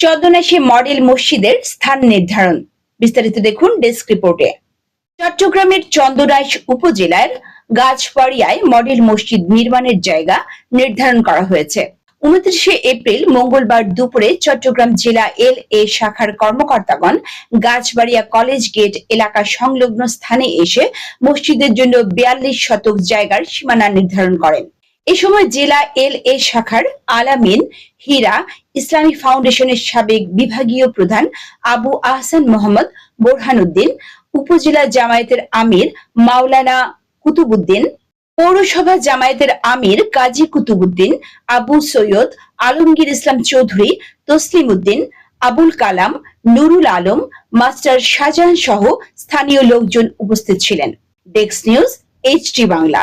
Chandanaish model মসজিদের স্থান নির্ধারণ। বিস্তারিত দেখুন ডেস্ক রিপোর্টে। চট্টগ্রামের চন্দনাইশ উপজেলার গাছপাড়িয়ায় মডেল মসজিদ নির্মাণের জায়গা নির্ধারণ করা হয়েছে। উনত্রিশে এপ্রিল মঙ্গলবার দুপুরে চট্টগ্রাম জেলা এল এ শাখার কর্মকর্তাগণ গাছবাড়িয়া কলেজ গেট এলাকা সংলগ্ন স্থানে এসে মসজিদের জন্য বিয়াল্লিশ শতক জায়গার সীমানা নির্ধারণ করেন। এ সময় জেলা এল এ শাখার আলামিন হীরা ইসলামী ফাউন্ডেশনের সাবেক বিভাগীয় প্রধান আবু আহসান মোহাম্মদ বোরহানুদ্দিন, উপজেলা জামায়াতের আমির মাওলানা কুতুবুদ্দিন পৌরসভা জামায়াতের আমির কাজী কুতুবুদ্দিন আবু সৈয়দ আলমগীর ইসলাম চৌধুরী তসলিম উদ্দিন আবুল কালাম, নুরুল আলম, মাস্টার শাহজাহান সহ স্থানীয় লোকজন উপস্থিত ছিলেন। Desk news HT Bangla.